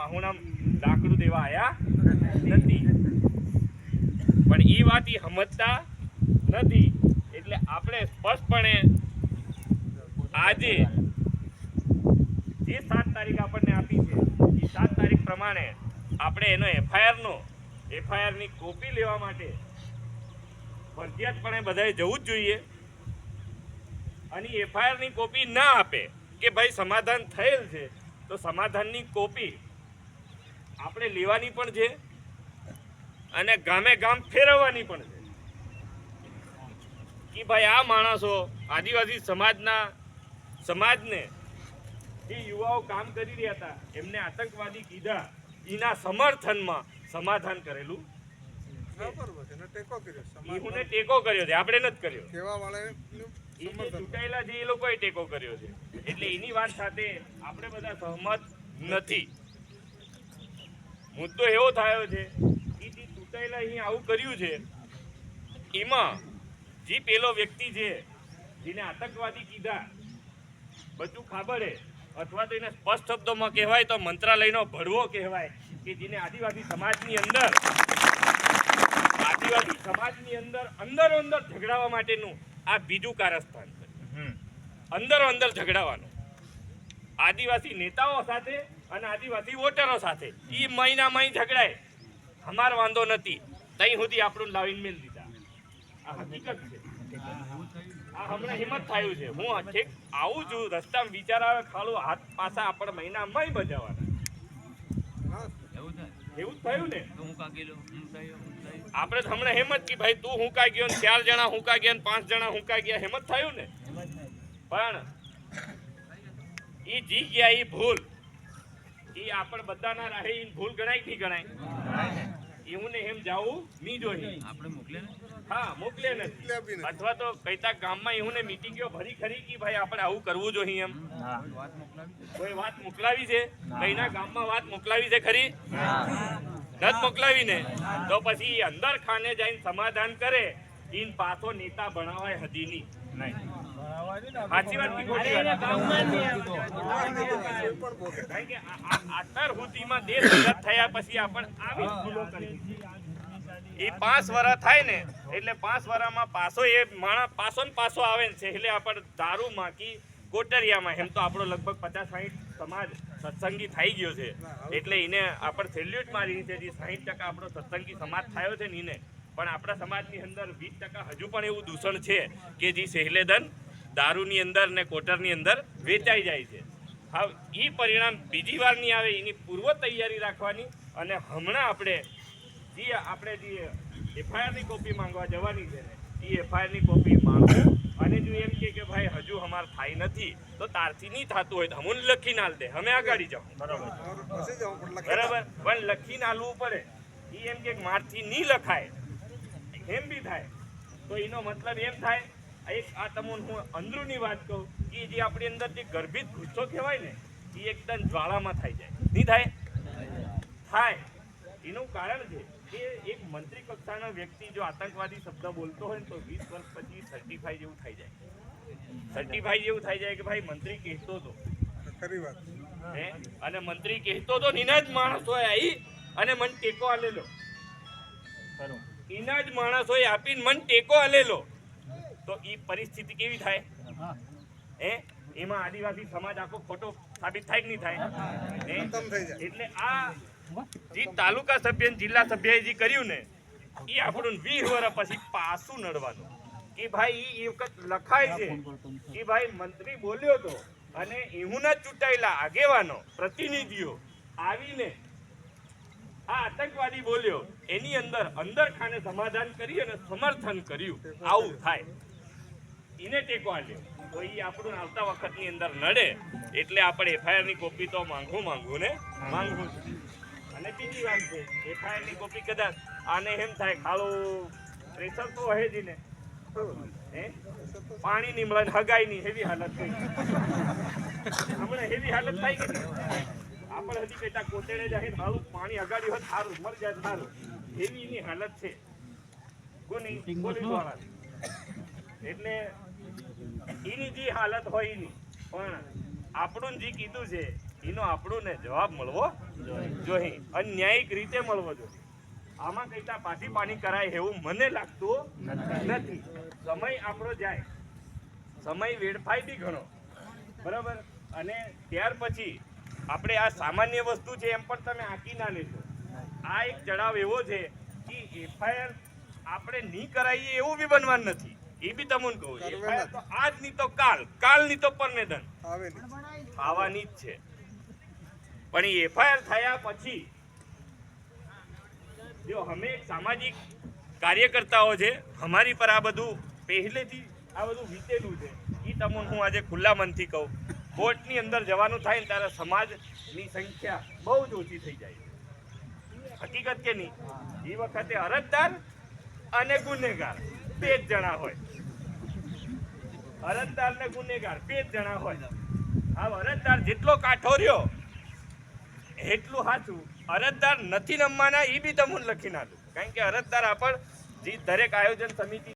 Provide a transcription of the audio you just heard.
માહુણામ લાકડું દેવા આવ્યા નથી. પણ એ વાત એ સમજતા નથી. એટલે આપણે સ્પષ્ટપણે આજે જે સાત તારીખ આપણને આપી છે એ સાત તારીખ પ્રમાણે આપણે એનો એફઆઈઆરનો, એફઆઈઆરની કોપી લેવા માટે ફરજિયાતપણે બધાએ જવું જ જોઈએ. અને એફઆઈઆરની કોપી ના આપે કે ભાઈ સમાધાન થયેલ છે, તો સમાધાનની કોપી આપણે લેવાની પણ છે અને ગામે ગામ ફેરવવાની પણ છે. કે ભાઈ આ માણસો આદિવાસી સમાજના સમાજને જે યુવાઓ કામ કરી રહ્યા હતા એમને આતંકવાદી કીધા એના સમર્થનમાં સમાધાન કરેલું ટેકો કર્યો છે આપણે નથી કર્યો. ચૂંટાયેલા છે એ લોકોએ ટેકો કર્યો છે. એટલે એની વાત સાથે આપણે બધા સહમત નથી. મુદ્દો એવો થયો છે કે જે ચૂંટાયેલા અહીં આવું કર્યું છે એમાં જે પેલો વ્યક્તિ છે જેને આતંકવાદી કીધા બધું ખાબડે અથવા તો એને સ્પષ્ટ શબ્દોમાં કહેવાય તો મંત્રાલયનો ભડવો કહેવાય કે જેને આદિવાસી સમાજની અંદર આદિવાસી સમાજની અંદર અંદરો અંદર ઝઘડાવા માટેનું આ બીજું કારસ્થાન છે અંદરો અંદર ઝઘડાવાનું. આદિવાસી નેતાઓ સાથે અને આદિવાસી વોટરો સાથે. એ મહિના મહિન ઝઘડાય. અમાર વાંધો નથી. તઈ સુધી આપણું લાવીને મેલ દીધા. આ હકીકત છે. આ હમણાં હિંમત થયું છે. હું ઠીક આવું છું રસ્તામાં વિચાર આવે ખાલું હાથ પાછા આપણે મહિના મય બજાવવાના. એવું થયું. ને? હું હું હું આપણે હમણાં હેમત કે ભાઈ તું હુંકાઈ ગયો ને ચાર જણા હુંકાઈ ગયા ને પાંચ જણા હુંકાઈ ગયા હેમત થયું ને? પણ ઈ જી ગયા ઈ ભૂલ. ઈ આપણે બધાના રાહે ભૂલ ગણાય નહીં ગણાય. એવું ને એમ જાવું નહીં જોઈએ. આપણે મોકલે ને? હા મોકલે નથી અથવા તો કઈતા ગામમાં એવું ને મીટિંગો ભરી ખરી કે ભાઈ આપણે આવું કરવું જોઈએ એમ? કોઈ વાત મોકલાવી? છે વાત મોકલાવી છે? કઈના ગામમાં વાત મોકલાવી છે ખરી? નત મોકલાવી ને. તો પછી અંદર ખાને જઈને સમાધાન કરે. ઇન પાછો નેતા ભણાવાય હદી નહીં. સાચી વાત કે ખોટી વાત અત્યાર હુતીમાં દેશ આઝાદ થયા પછી આપણે આવી ભૂલો કરી એ પાંચ વર્ષ થાય ને એટલે પાંચ વર્ષમાં પાછો એ માણસ પાછો ને પાછો આવે ને છે એટલે આપણે દારૂ માકી કોટરિયામાં એમ તો આપણો લગભગ પચાસ સાહીઠ સમાજ સત્સંગી થઈ ગયો છે. એટલે એને આપણે સેલ્યુટ મારી છે જે સાહીઠ ટકા આપણો સત્સંગી સમાજ થયો છે ને એને. પણ આપણા સમાજની અંદર વીસ ટકા હજુ પણ એવું દૂષણ છે કે જે સહેલેદન દારૂની અંદર ને કોટરની અંદર વેચાઈ જાય છે. હવે એ પરિણામ બીજી વાર નહીં આવે એની પૂર્વ તૈયારી રાખવાની અને હમણાં આપણે જે આપણે જે એફઆઈઆરની કોપી માંગવા જવાની છે ને એ એફઆઈઆરની કોપી માંગો અને જો એમ કહે કે ભાઈ હજુ અમાર થાય નથી તો તારથી નહીં થતું હોય તો હમું લખીને હાલ દે. અમે આગળ જાઓ. બરાબર. બરાબર? પણ લખીને આલવું પડે. એ એમ કે મારથી નહીં લખાય. એમ બી થાય. તો એનો મતલબ એમ થાય એક આ તમને હું અંદરૂની વાત કહું કે જે આપણી અંદર જે ગર્ભિત ગુસ્સો કહેવાય ને એ એકદમ જ્વાળામાં થઈ જાય. નહીં થાય? થાય. એનું કારણ છે કે એક મંત્રી કક્ષાનો વ્યક્તિ જો આતંકવાદી શબ્દ બોલતો હોય ને તો વીસ વર્ષ પછી સર્ટિફાઈ જેવું થઈ જાય. સર્ટિફાઈ જેવું થઈ જાય કે ભાઈ મંત્રી કહેતો હતો ખરી વાત. હે? અને મંત્રી કહેતો તો એના જ માણસોએ આવી અને મને ટેકો આલેલો. એના જ માણસોએ આપીને મને ટેકો આલેલો. તો એ પરિસ્થિતિ કેવી થાય? એ એમાં આદિવાસી સમાજ આખો ખોટો સાબિત થાય કે નહીં થાય? એટલે આ જે તાલુકા સભ્ય જિલ્લા સભ્યએ જે કર્યું ને એ આપણું વીસ વર્ષ પછી પાછું નડવાનું. કે ભાઈ એ વખત લખાય છે. કે ભાઈ મંત્રી બોલ્યો તો અને એવુંના ચૂંટાયેલા આગેવાનો પ્રતિનિધિઓ આવીને આ આતંકવાદી બોલ્યો એની અંદર અંદર ખાને સમાધાન કરી અને સમર્થન કર્યું. આવું થાય. એને ટેકો આપ્યો તો એ આપણું આવતા વખતની અંદર નડે એટલે આપણે એફઆઈઆરની કોપી તો માંગવું માંગવું ને માંગવું અને બીજી વાત છે એફઆઈઆરની કોપી કદાચ આને એમ થાય, ખાલું, પ્રેશર તો હે જ ને. પાણી ની મળે હગાઈ ની એવી હાલત થઈ હમણાં એવી હાલત થઈ ગઈ. આપણે હજી કહેતા કોટેડે જાય મારું પાણી હગાડ્યું હોત સારું મરી જાય સારું એવી એની હાલત છે. કોની? પોલીસવાળા એટલે એની જે હાલત હોય એની. પણ આપણું જે કીધું છે, એનો આપણું ને જવાબ મળવો જોઈએ. અન્યાયિક ન્યાયિક રીતે મળવો જોઈએ. આમાં કઈતા પાછી પાણી કરાય એવું મને લાગતું નથી. સમય આપણો જાય. સમય વેડફાય બી ઘણો. બરાબર? અને ત્યાર પછી આપણે આ સામાન્ય વસ્તુ છે એમ પણ તમે આંકી ના લેશો. આ એક ચડાવ એવો છે કે એફઆઈઆર આપણે નહીં કરાવીએ એવું બી બનવાનું નથી. એ બી તમને કહું આજ નહીં તો કાલ કાલ. ની તો પરનેદન આવવાની જ છે. પણ એ એફઆઈઆર થયા પછી જો અમે સામાજિક કાર્યકર્તાઓ છે અમારી પર આ બધું પહેલેથી આ બધું વીતેલું છે. એ તમને હું આજે ખુલ્લા મનથી કહું. કોર્ટની અંદર જવાનું થાય ને ત્યારે સમાજની સંખ્યા બહુ જ ઓછી થઈ જાય. હકીકત કે નહીં? એ વખતે અરજદાર અને ગુનેગાર. બે જ જણા હોય. અરજદાર ને ગુનેગાર, બે જ જણા હોય. આ અરજદાર જેટલો કાઠો રહ્યો, એટલું સાચું અરજદાર નથી નમવાના એ બી તમને લખી નાખું. કારણ કે અરજદાર આપણ, જે દરેક આયોજન સમિતિ